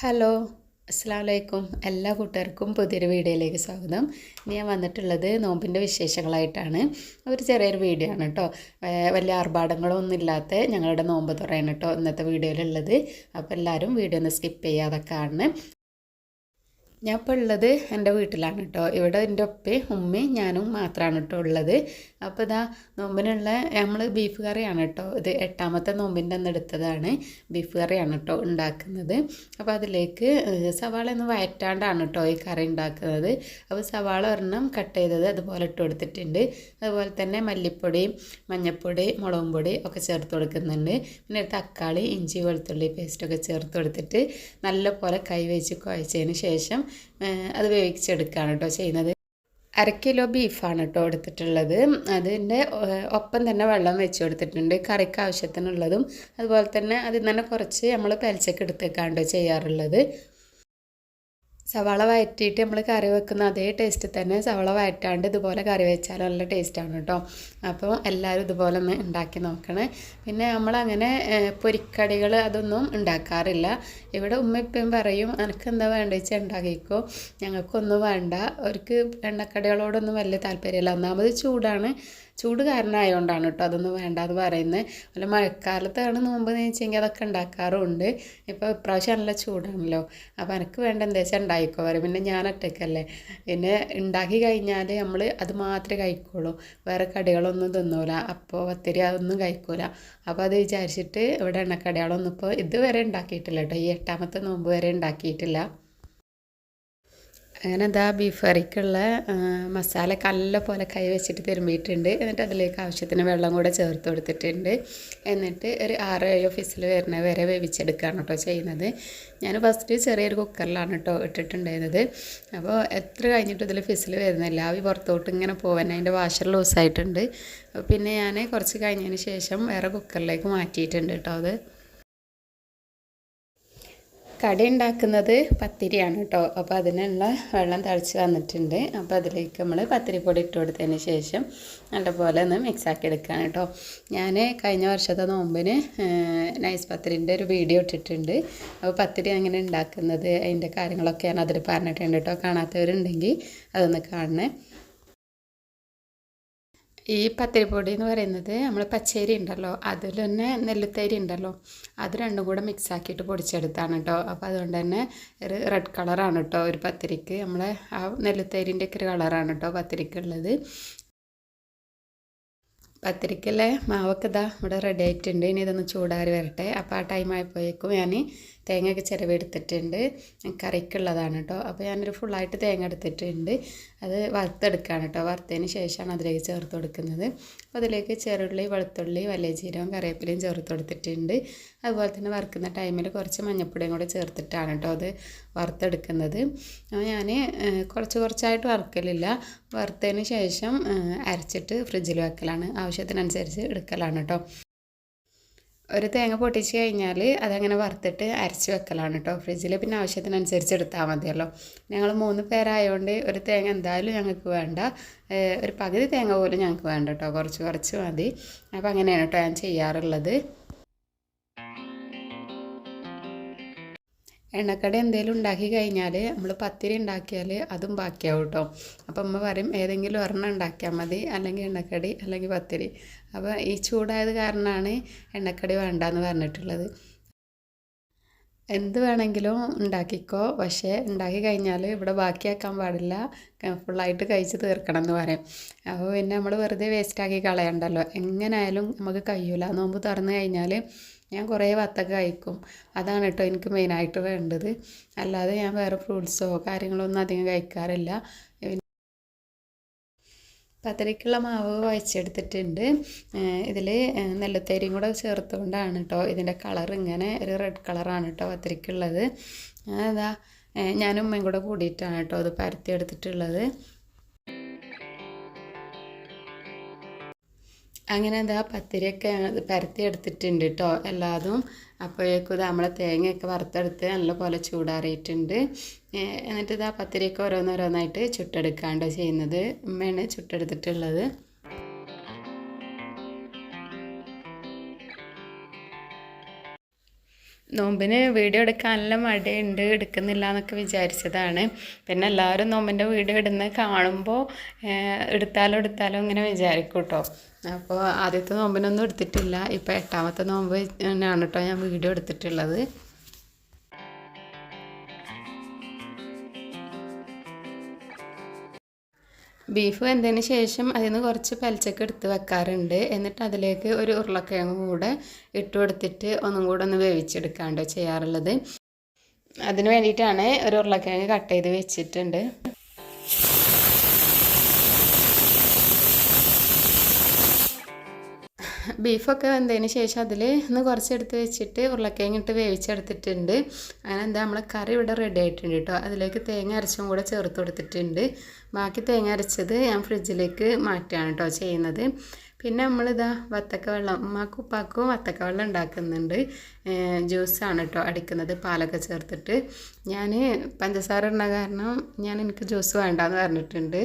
Hello അസ്സാം വലൈക്കും എല്ലാ കൂട്ടുകാർക്കും പുതിയൊരു വീഡിയോയിലേക്ക് സ്വാഗതം. ഞാൻ വന്നിട്ടുള്ളത് നോമ്പിന്റെ വിശേഷങ്ങളായിട്ടാണ്. ഒരു ചെറിയൊരു വീഡിയോ ആണ് കേട്ടോ വലിയ ആർഭാടങ്ങളൊന്നും ഇല്ലാത്ത ഞങ്ങളുടെ നോമ്പ് തുറയാണ് കേട്ടോ ഇന്നത്തെ വീഡിയോയിലുള്ളത്. അപ്പോൾ എല്ലാവരും വീഡിയോ ഒന്ന് സ്കിപ്പ് ചെയ്യാതെ കാണണം ഞാൻ ഇപ്പോൾ ഉള്ളത് എന്റെ വീട്ടിലാണ് കേട്ടോ. ഇവിടെ എന്റെ ഉപ്പയും ഉമ്മയും ഞാനും മാത്രമാണ് കേട്ടോ ഉള്ളത്. അപ്പോൾ ഇതാ നോമ്പിനുള്ള നമ്മൾ ബീഫ് കറിയാണ് കേട്ടോ. ഇത് എട്ടാമത്തെ നോമ്പിന്റെ അന്ന് എടുത്തതാണ്. ബീഫ് കറിയാണ് കേട്ടോ ഉണ്ടാക്കുന്നത്. അപ്പോൾ അതിലേക്ക് സവാള ഒന്ന് വയറ്റാണ്ടാണ് കേട്ടോ ഈ കറി ഉണ്ടാക്കുന്നത്. അപ്പോൾ സവാള ഒരെണ്ണം കട്ട് ചെയ്തത് അതുപോലെ ഇട്ട് കൊടുത്തിട്ടുണ്ട്. അതുപോലെ തന്നെ മല്ലിപ്പൊടി മഞ്ഞൾപ്പൊടി മുളകും പൊടി ഒക്കെ ചേർത്ത് കൊടുക്കുന്നുണ്ട്. പിന്നെ തക്കാളി ഇഞ്ചി വെളുത്തുള്ളി പേസ്റ്റൊക്കെ ചേർത്ത് കൊടുത്തിട്ട് നല്ലപോലെ കൈ വെച്ച് കുഴച്ചതിന് ശേഷം അത് വേവിച്ചെടുക്കുകയാണ് കേട്ടോ ചെയ്യുന്നത്. അര കിലോ ബീഫാണ് കേട്ടോ എടുത്തിട്ടുള്ളത്. അതിന്റെ ഒപ്പം തന്നെ വെള്ളം വെച്ച് കൊടുത്തിട്ടുണ്ട്. കറിക്ക് ആവശ്യത്തിനുള്ളതും. അതുപോലെ തന്നെ അതിൽ തന്നെ കുറച്ച് നമ്മൾ പെലച്ചക്ക് എടുത്തേക്കാണ്ടോ ചെയ്യാറുള്ളത്. സവാള വഴറ്റിയിട്ട് നമ്മൾ കറി വെക്കുന്ന അതേ ടേസ്റ്റ് തന്നെ സവാള വഴറ്റാണ്ട് ഇതുപോലെ കറി വെച്ചാൽ നല്ല ടേസ്റ്റാണ് കേട്ടോ അപ്പോൾ എല്ലാവരും ഇതുപോലെ ഒന്ന് ഉണ്ടാക്കി നോക്കണേ. പിന്നെ നമ്മളങ്ങനെ പൊരിക്കടികൾ അതൊന്നും ഉണ്ടാക്കാറില്ല ഇവിടെ ഉമ്മ ഇപ്പം പറയും എനിക്ക് എന്താ വേണ്ട? വെച്ചാൽ ഉണ്ടാക്കിക്കോ ഞങ്ങൾക്കൊന്നും വേണ്ട. അവർക്ക് എണ്ണക്കടികളോടൊന്നും വലിയ താല്പര്യമില്ല ഒന്നാമത് ചൂടാണ്. ചൂട് കാരണമായതുകൊണ്ടാണ് കേട്ടോ അതൊന്നും വേണ്ടാന്ന് പറയുന്നത് അല്ല മഴക്കാലത്താണ് നോമ്പ് വെച്ചെങ്കിൽ അതൊക്കെ ഉണ്ടാക്കാറുണ്ട്. ഇപ്പോൾ ഇപ്രാവശ്യം നല്ല ചൂടാണല്ലോ. അപ്പോൾ എനിക്ക് വേണ്ട എന്താ വെച്ചാൽ ഉണ്ടായിക്കോ വരെ പിന്നെ ഞാൻ ഒറ്റയ്ക്കല്ലേ പിന്നെ ഉണ്ടാക്കി കഴിഞ്ഞാൽ നമ്മൾ അത് മാത്രമേ കഴിക്കുള്ളൂ. വേറെ കടികളൊന്നും തിന്നൂല. അപ്പോൾ ഒത്തിരി അതൊന്നും കഴിക്കൂല. അപ്പോൾ അത് വിചാരിച്ചിട്ട് ഇവിടെ എണ്ണക്കടികളൊന്നും ഇപ്പോൾ ഇതുവരെ ഉണ്ടാക്കിയിട്ടില്ല കേട്ടോ ഈ എട്ടാമത്തെ നോമ്പ് വരെ ഉണ്ടാക്കിയിട്ടില്ല അങ്ങനെ എന്താ ബീഫ് കറിക്കുള്ള മസാല കല്ല പോലെ കൈ വെച്ചിട്ട് തിരുമ്മിയിട്ടുണ്ട് എന്നിട്ട് അതിലേക്ക് ആവശ്യത്തിന് വെള്ളം കൂടെ ചേർത്ത് കൊടുത്തിട്ടുണ്ട്. എന്നിട്ട് ഒരു ആറ് ഏഴോ ഫിസിൽ വരുന്ന വരെ വേവിച്ചെടുക്കുകയാണ് കേട്ടോ ചെയ്യുന്നത്. ഞാൻ ഫസ്റ്റ് ചെറിയൊരു കുക്കറിലാണ് കേട്ടോ ഇട്ടിട്ടുണ്ടായിരുന്നത്. അപ്പോൾ എത്ര കഴിഞ്ഞിട്ട് ഇതിൽ ഫിസിൽ വരുന്നില്ല. ആവി പുറത്തോട്ട് ഇങ്ങനെ പോകാൻ അതിന്റെ വാഷർ ലൂസായിട്ടുണ്ട് പിന്നെ ഞാൻ കുറച്ച് കഴിഞ്ഞതിന് ശേഷം വേറെ കുക്കറിലേക്ക് മാറ്റിയിട്ടുണ്ട് കേട്ടോ അത്. കടി ഉണ്ടാക്കുന്നത് പത്തിരിയാണ് കേട്ടോ. അപ്പോൾ അതിനുള്ള വെള്ളം തിളച്ച് വന്നിട്ടുണ്ട്. അപ്പോൾ അതിലേക്ക് നമ്മൾ പത്തിരിപ്പൊടി ഇട്ട് കൊടുത്തതിന് ശേഷം നല്ലപോലെ ഒന്ന് മിക്സാക്കി എടുക്കുകയാണ് കേട്ടോ. ഞാൻ കഴിഞ്ഞ വർഷത്തെ നോമ്പിന് നൈസ് പത്തിരിന്റെ ഒരു വീഡിയോ ഇട്ടിട്ടുണ്ട്. അപ്പോൾ പത്തിരി അങ്ങനെ ഉണ്ടാക്കുന്നത് അതിന്റെ കാര്യങ്ങളൊക്കെയാണ് അതിൽ പറഞ്ഞിട്ടുണ്ട് കേട്ടോ. കാണാത്തവരുണ്ടെങ്കിൽ അതൊന്ന് കാണണേ. ഈ പത്തിരിപ്പൊടി എന്ന് പറയുന്നത് നമ്മൾ പച്ചരി ഉണ്ടല്ലോ അതിൽ തന്നെ നെല്ലുത്തരി ഉണ്ടല്ലോ അത് രണ്ടും കൂടെ മിക്സ് ആക്കിയിട്ട് പൊടിച്ചെടുത്താണ് കേട്ടോ അപ്പോൾ അതുകൊണ്ട് തന്നെ ഒരു റെഡ് കളറാണ് കേട്ടോ ഒരു പത്തിരിക്ക്. നമ്മളെ ആ നെല്ലുത്തരിന്റെ ഒക്കെ ഒരു കളറാണ് കേട്ടോ പത്തിരിക്കുള്ളത്. പത്തിരിക്കല്ലേ? മാവൊക്കെ ഇതാ ഇവിടെ റെഡി ആയിട്ടുണ്ട്. ഇനി ഇതൊന്ന് ചൂടാറി വരട്ടെ. അപ്പോൾ ആ ടൈം ആയപ്പോഴേക്കും ഞാൻ തേങ്ങയൊക്കെ ചിരവെടുത്തിട്ടുണ്ട് കറിക്കുള്ളതാണ് കേട്ടോ അപ്പോൾ ഞാനൊരു ഫുള്ളായിട്ട് തേങ്ങ എടുത്തിട്ടുണ്ട്. അത് വറുത്തെടുക്കുകയാണ് കേട്ടോ വറുത്തതിന് ശേഷമാണ് അതിലേക്ക് ചേർത്ത് കൊടുക്കുന്നത്. അപ്പോൾ അതിലേക്ക് ചെറുള്ളി വെളുത്തുള്ളി വലിയ ജീരകം കറിവേപ്പിലയും ചേർത്ത് കൊടുത്തിട്ടുണ്ട്. അതുപോലെ തന്നെ വറുക്കുന്ന ടൈമിൽ കുറച്ച് മഞ്ഞപ്പൊടിയും കൂടെ ചേർത്തിട്ടാണ് കേട്ടോ അത് വറുത്തെടുക്കുന്നത്. ഞാൻ കുറച്ച് കുറച്ചായിട്ട് വറുക്കലില്ല. വറുത്തതിന് ശേഷം അരച്ചിട്ട് ഫ്രിഡ്ജിൽ വെക്കലാണ്. ആവശ്യത്തിനനുസരിച്ച് എടുക്കലാണ് കേട്ടോ ഒരു തേങ്ങ പൊട്ടിച്ച് കഴിഞ്ഞാൽ അതങ്ങനെ വറുത്തിട്ട് അരച്ച് വെക്കലാണ് കേട്ടോ ഫ്രിഡ്ജിൽ പിന്നെ ആവശ്യത്തിനനുസരിച്ച് എടുത്താൽ മതിയല്ലോ. ഞങ്ങൾ മൂന്ന് പേരായതുകൊണ്ട് ഒരു തേങ്ങ എന്തായാലും ഞങ്ങൾക്ക് വേണ്ട. ഒരു പകുതി തേങ്ങ പോലും ഞങ്ങൾക്ക് വേണ്ട കേട്ടോ കുറച്ച് കുറച്ച് മതി. അപ്പോൾ അങ്ങനെയാണ് കേട്ടോ ഞാൻ ചെയ്യാറുള്ളത്. എണ്ണക്കടി എന്തെങ്കിലും ഉണ്ടാക്കി കഴിഞ്ഞാൽ നമ്മൾ പത്തിരി ഉണ്ടാക്കിയാൽ അതും ബാക്കിയാവും കേട്ടോ അപ്പം അമ്മ പറയും ഏതെങ്കിലും ഒരെണ്ണം ഉണ്ടാക്കിയാൽ മതി. അല്ലെങ്കിൽ എണ്ണക്കടി അല്ലെങ്കിൽ പത്തിരി. അപ്പോൾ ഈ ചൂടായത് കാരണമാണ് എണ്ണക്കടി വേണ്ടാന്ന് പറഞ്ഞിട്ടുള്ളത്. എന്ത് വേണമെങ്കിലും ഉണ്ടാക്കിക്കോ. പക്ഷേ ഉണ്ടാക്കി കഴിഞ്ഞാൽ ഇവിടെ ബാക്കിയാക്കാൻ പാടില്ല. ഫുള്ളായിട്ട് കഴിച്ച് തീർക്കണം എന്ന് പറയും. അപ്പോൾ പിന്നെ നമ്മൾ വെറുതെ വേസ്റ്റാക്കി കളയണ്ടല്ലോ. എങ്ങനെയായാലും നമുക്ക് കഴിയൂല. നോമ്പ് തുറന്നു കഴിഞ്ഞാൽ ഞാൻ കുറേ വത്തക്ക കഴിക്കും. അതാണ് കേട്ടോ എനിക്ക് മെയിനായിട്ട് വേണ്ടത്. അല്ലാതെ ഞാൻ വേറെ ഫ്രൂട്ട്സോ കാര്യങ്ങളോ ഒന്നും അധികം കഴിക്കാറില്ല. പത്തരയ്ക്കുള്ള മാവ് കുഴച്ചെടുത്തിട്ടുണ്ട് ഇതിൽ നെല്ലുത്തേരിയും കൂടെ ചേർത്തുകൊണ്ടാണ് കേട്ടോ ഇതിന്റെ കളർ ഇങ്ങനെ ഒരു റെഡ് കളറാണ് കേട്ടോ പത്തരയ്ക്കുള്ളത് അതാ ഞാനും ഉമ്മയും കൂടെ കൂടിയിട്ടാണ് കേട്ടോ അത് പരത്തി എടുത്തിട്ടുള്ളത്. അങ്ങനെ എന്താ പത്തിരിയൊക്കെ പരത്തി എടുത്തിട്ടുണ്ട് കേട്ടോ എല്ലാതും. അപ്പോഴേക്കും ഇത് നമ്മളെ തേങ്ങയൊക്കെ വറുത്തെടുത്ത് നല്ലപോലെ ചൂടാറിയിട്ടുണ്ട്. എന്നിട്ട് ഇതാ പത്തിരിയൊക്കെ ഓരോന്നോരോന്നായിട്ട് ചുട്ടെടുക്കാണ്ടോ ചെയ്യുന്നത്. ഉമ്മയാണ് ചുട്ടെടുത്തിട്ടുള്ളത്. നോമ്പിന് വീഡിയോ എടുക്കാനുള്ള മടിയുണ്ട് എടുക്കുന്നില്ല എന്നൊക്കെ വിചാരിച്ചതാണ്. പിന്നെ എല്ലാവരും നോമ്പിന്റെ വീഡിയോ ഇടുന്ന കാണുമ്പോൾ എടുത്താലോ എടുത്താലോ ഇങ്ങനെ വിചാരിക്കും കേട്ടോ അപ്പോൾ ആദ്യത്തെ നോമ്പിനൊന്നും എടുത്തിട്ടില്ല. ഇപ്പോൾ എട്ടാമത്തെ നോമ്പ് തന്നെയാണ് കേട്ടോ ഞാൻ വീഡിയോ എടുത്തിട്ടുള്ളത്. ബീഫ് വെന്തതിന് ശേഷം അതിൽ നിന്ന് കുറച്ച് പലിച്ചക്ക് എടുത്ത് വെക്കാറുണ്ട്. എന്നിട്ട് അതിലേക്ക് ഒരു ഉരുളക്കിഴങ്ങ് കൂടെ ഇട്ട് കൊടുത്തിട്ട് ഒന്നും കൂടെ ഒന്ന് വേവിച്ചെടുക്കാണ്ടോ ചെയ്യാറുള്ളത്. അതിന് വേണ്ടിയിട്ടാണ് ഒരു ഉരുളക്കിഴങ്ങ് കട്ട് ചെയ്ത് വെച്ചിട്ടുണ്ട്. ബീഫൊക്കെ വെന്തതിന് ശേഷം അതിൽ ഒന്ന് കുറച്ചെടുത്ത് വെച്ചിട്ട് ഉരുളക്കിഴങ്ങ് ഇട്ട് വേവിച്ചെടുത്തിട്ടുണ്ട്. അങ്ങനെ എന്താ നമ്മളെ കറി ഇവിടെ റെഡി ആയിട്ടുണ്ട് കേട്ടോ. അതിലേക്ക് തേങ്ങ അരച്ചും കൂടെ ചേർത്ത് കൊടുത്തിട്ടുണ്ട്. ബാക്കി തേങ്ങ അരച്ചത് ഞാൻ ഫ്രിഡ്ജിലേക്ക് മാറ്റുകയാണ് കേട്ടോ ചെയ്യുന്നത്. പിന്നെ നമ്മളിതാ വത്തക്ക വെള്ളം ഉമ്മാക്കും ഉപ്പാക്കും വത്തക്ക വെള്ളം ഉണ്ടാക്കുന്നുണ്ട്. ജ്യൂസാണ് കേട്ടോ അടിക്കുന്നത് പാലൊക്കെ ചേർത്തിട്ട്. ഞാൻ പഞ്ചസാര ഇടുന്ന കാരണം ഞാൻ എനിക്ക് ജ്യൂസ് വേണ്ടെന്ന് പറഞ്ഞിട്ടുണ്ട്.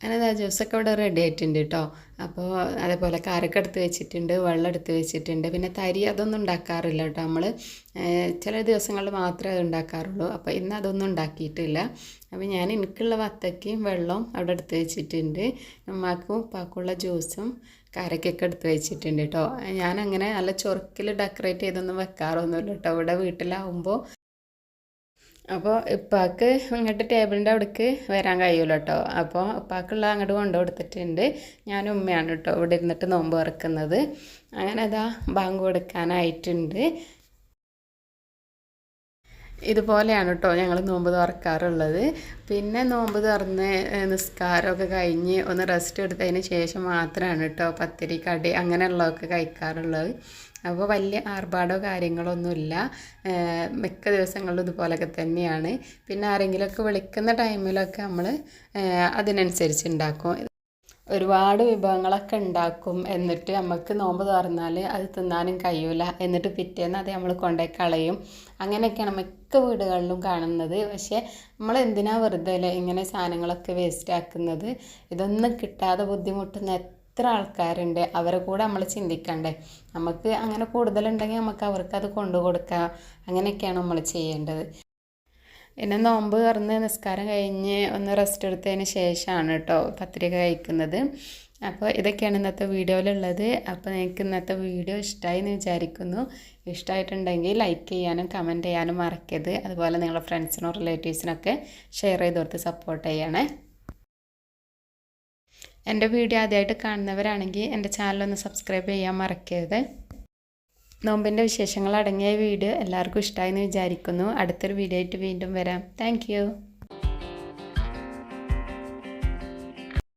അങ്ങനെ ജ്യൂസൊക്കെ ഇവിടെ റെഡി ആയിട്ടുണ്ട് കേട്ടോ അപ്പോൾ അതേപോലെ കാരൊക്കെ എടുത്ത് വെച്ചിട്ടുണ്ട് വെള്ളം എടുത്ത് വെച്ചിട്ടുണ്ട്. പിന്നെ തരി അതൊന്നും ഉണ്ടാക്കാറില്ല കേട്ടോ നമ്മൾ ചില ദിവസങ്ങളിൽ മാത്രമേ അത് ഉണ്ടാക്കാറുള്ളൂ. അപ്പോൾ ഇന്ന് അതൊന്നും ഉണ്ടാക്കിയിട്ടില്ല. അപ്പോൾ ഞാൻ എനിക്കുള്ള വത്തക്കയും വെള്ളവും അവിടെ എടുത്ത് വെച്ചിട്ടുണ്ട്. ഉമ്മാക്കും ഉപ്പാക്കുള്ള ജ്യൂസും കാരക്കൊക്കെ എടുത്ത് വെച്ചിട്ടുണ്ട് കേട്ടോ ഞാനങ്ങനെ നല്ല ചൊറുക്കിൽ ഡെക്കറേറ്റ് ചെയ്തൊന്നും വെക്കാറൊന്നുമില്ല കേട്ടോ ഇവിടെ വീട്ടിലാവുമ്പോൾ അപ്പോൾ ഇപ്പാക്ക് ഇങ്ങോട്ട് ടേബിളിന്റെ അവിടേക്ക് വരാൻ കഴിയുമല്ലോ കേട്ടോ അപ്പോൾ ഉപ്പാക്കുള്ള അങ്ങോട്ട് കൊണ്ടു കൊടുത്തിട്ടുണ്ട്. ഞാൻ ഉമ്മയാണ് കേട്ടോ ഇവിടെ ഇരുന്നിട്ട് നോമ്പ് തുറക്കുന്നത്. അങ്ങനെ അതാ ബാങ്ക് കൊടുക്കാനായിട്ടുണ്ട്. ഇതുപോലെയാണ് കേട്ടോ ഞങ്ങൾ നോമ്പ് തുറക്കാറുള്ളത്. പിന്നെ നോമ്പ് തുറന്ന് നിസ്കാരമൊക്കെ കഴിഞ്ഞ് ഒന്ന് റെസ്റ്റ് എടുത്തതിന് ശേഷം മാത്രമാണ് കേട്ടോ പത്തിരി കടി അങ്ങനെയുള്ളതൊക്കെ കഴിക്കാറുള്ളത്. അപ്പോൾ വലിയ ആർഭാടോ കാര്യങ്ങളൊന്നുമില്ല മിക്ക ദിവസങ്ങളിലും ഇതുപോലൊക്കെ തന്നെയാണ്. പിന്നെ ആരെങ്കിലുമൊക്കെ വിളിക്കുന്ന ടൈമിലൊക്കെ നമ്മൾ അതിനനുസരിച്ച് ഉണ്ടാക്കും ഒരുപാട് വിഭവങ്ങളൊക്കെ ഉണ്ടാക്കും എന്നിട്ട് നമുക്ക് നോമ്പ് തുറന്നാൽ അത് തിന്നാനും കഴിയൂല. എന്നിട്ട് പിറ്റേന്ന് അത് നമ്മൾ കൊണ്ടുപോയി കളയും. അങ്ങനെയൊക്കെയാണ് മിക്ക വീടുകളിലും കാണുന്നത്. പക്ഷേ നമ്മൾ എന്തിനാ വെറുതെ ഇങ്ങനെ സാധനങ്ങളൊക്കെ വേസ്റ്റ് ആക്കുന്നത്? ഇതൊന്നും കിട്ടാതെ ബുദ്ധിമുട്ടുന്ന എത്ര ആൾക്കാരുണ്ട്? അവരെ കൂടെ നമ്മൾ ചിന്തിക്കണ്ടേ? നമുക്ക് അങ്ങനെ കൂടുതലുണ്ടെങ്കിൽ നമുക്ക് അവർക്ക് അത് കൊണ്ടു കൊടുക്കാം. അങ്ങനെയൊക്കെയാണ് നമ്മൾ ചെയ്യേണ്ടത്. പിന്നെ നോമ്പ് തുറന്ന് നിസ്കാരം കഴിഞ്ഞ് ഒന്ന് റെസ്റ്റ് എടുത്തതിന് ശേഷമാണ് കേട്ടോ പത്രിക കഴിക്കുന്നത്. അപ്പോൾ ഇതൊക്കെയാണ് ഇന്നത്തെ വീഡിയോയിലുള്ളത്. അപ്പോൾ നിങ്ങൾക്ക് ഇന്നത്തെ വീഡിയോ ഇഷ്ടമായി എന്ന് വിചാരിക്കുന്നു. ഇഷ്ടമായിട്ടുണ്ടെങ്കിൽ ലൈക്ക് ചെയ്യാനും കമന്റ് ചെയ്യാനും മറക്കരുത്. അതുപോലെ നിങ്ങളുടെ ഫ്രണ്ട്സിനും റിലേറ്റീവ്സിനൊക്കെ ഷെയർ ചെയ്ത് കൊടുത്ത് സപ്പോർട്ട് ചെയ്യണേ. എന്റെ വീഡിയോ ആദ്യമായിട്ട് കാണുന്നവരാണെങ്കിൽ എന്റെ ചാനലൊന്ന് സബ്സ്ക്രൈബ് ചെയ്യാൻ മറക്കരുത്. നോമ്പിന്റെ വിശേഷങ്ങൾ അടങ്ങിയ വീഡിയോ എല്ലാവർക്കും ഇഷ്ടമായി എന്ന് വിചാരിക്കുന്നു. അടുത്തൊരു വീഡിയോ ആയിട്ട് വീണ്ടും വരാം. താങ്ക്